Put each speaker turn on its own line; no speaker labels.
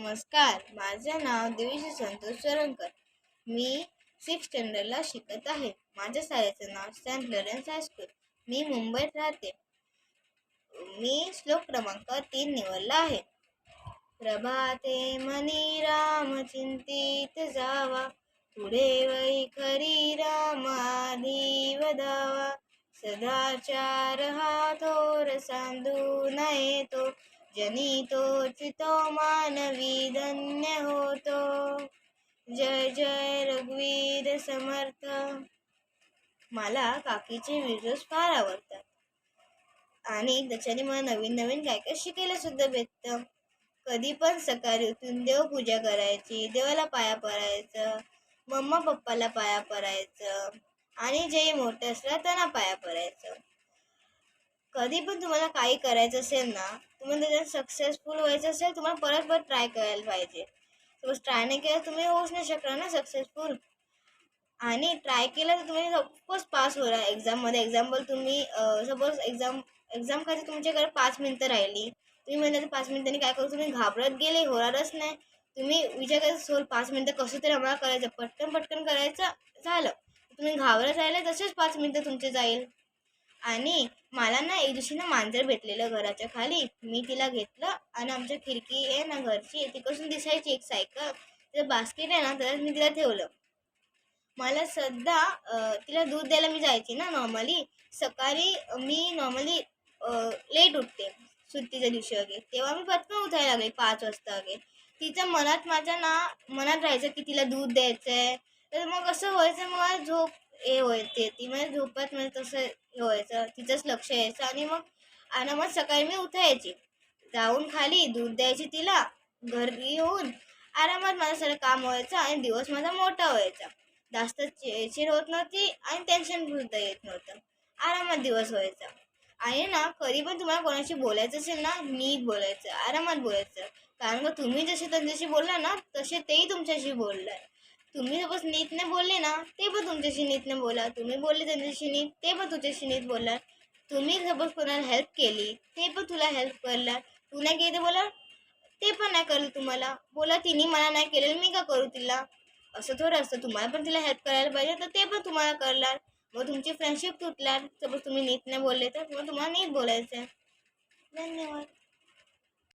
नमस्कार. माझं नाव देवीशी संतोष सरंकर मी सिक्स स्टँडर्डला शिकत आहे. माझ्या शाळेचं नाव सेंट लॉरेन्स हायस्कूल मी मुंबईत राहते. मी श्लोक क्रमांक तीन निवडला आहे. प्रभाते मनी राम चिंतित जावा. पुढे वै खरी रामाधी वदावा सदाचार हा थोर सांधू नये तो जनी तो मानवी धन्य होतो. जय जय रघुवीर समर्थ. मला काकीचे व्हिडिओज फार आवडतात. आणि त्याच्याने मला नवीन नवीन काय काय शिकायला सुद्धा भेटतं. कधी पण सकाळी उठून देवपूजा करायची देवाला पाया पडायचं मम्मा पप्पाला पाया पडायचं आणि जे मोठं असलं त्यांना पाया पडायचं. कधी पण तुम्हाला काही करायचं असेल ना तुम्हाला त्याच्यात सक्सेसफुल व्हायचं असेल तुम्हाला परत परत ट्राय करायला पाहिजे. सपोज ट्राय नाही केलं तुम्ही होऊच नाही शकणार ना सक्सेसफुल आणि ट्राय केलं तर तुम्ही ऑफकोर्स पास होणार. एक्झाममध्ये एक्झाम्पल तुम्ही सपोज एक्झाम एक्झाम खाली तुमच्याकडे पाच मिनटं राहिली. तुम्ही म्हणता पाच मिनिटांनी काय करू? तुम्ही घाबरत गेले होणारच नाही. तुम्ही विचार करायचं सोल पाच मिनटं कसं तरी आम्हाला करायचं. पटकन पटकन करायचं झालं. तुम्ही घाबरत राहिले तसेच पाच मिनटं तुमचे जाईल. आणि मला ना एक दिवशी ना मांजर भेटलेलं घराच्या खाली. मी तिला घेतलं आणि आमच्या खिडकी आहे ना घरची तिकडून दिसायची एक सायकल. तिचं बास्केट आहे ना तर मी तिला ठेवलं. मला सध्या तिला दूध द्यायला मी जायची ना नॉर्मली सकाळी मी नॉर्मली लेट उठते सुट्टीच्या दिवशी वगैरे. तेव्हा मी पटकन उठायला लागले पाच वाजता वगैरे. तिच्या मनात माझ्या ना मनात राहायचं की तिला दूध द्यायचं आहे तर मग असं व्हायचं मला झोप हे व्हायचे ती म्हणजे झोपत म्हणजे तसं हे व्हायचं तिचंच लक्ष यायचं. आणि मग आणि मग सकाळी मी उठायची. जाऊन खाली दूध द्यायची तिला घरी येऊन आरामात माझं सगळं काम व्हायचं आणि दिवस माझा मोठा व्हायचा. जास्त चिडचिड होत नव्हती आणि टेन्शन सुद्धा येत नव्हतं. आरामात दिवस व्हायचा. आणि ना कधी पण तुम्हाला कोणाशी बोलायचं असेल ना नीट बोलायचं आरामात बोलायचं. कारण का तुम्ही जसे त्यांच्याशी बोलला ना तसे तेही तुमच्याशी बोललाय तुम्ही सपोज नीटने बोलले ना ते पण तुमच्याशी नीटने बोला तुम्ही बोलले त्यांच्याशी नीट ते पण तुझ्याशी नीट बोलणार. तुम्ही सपोज कोणाला हेल्प केली ते पण तुला हेल्प करणार. तू नाही केली तर बोला ते पण नाही करलं तुम्हाला. बोला तिने मला नाही केलेलं मी का करू तिला? असं थोडं असतं. तुम्हाला पण तिला हेल्प करायला पाहिजे तर ते पण तुम्हाला करणार. मग तुमची फ्रेंडशिप तुटणार सपोज तुम्ही नीट नाही बोलले तर मग तुम्हाला नीट बोलायचं आहे धन्यवाद.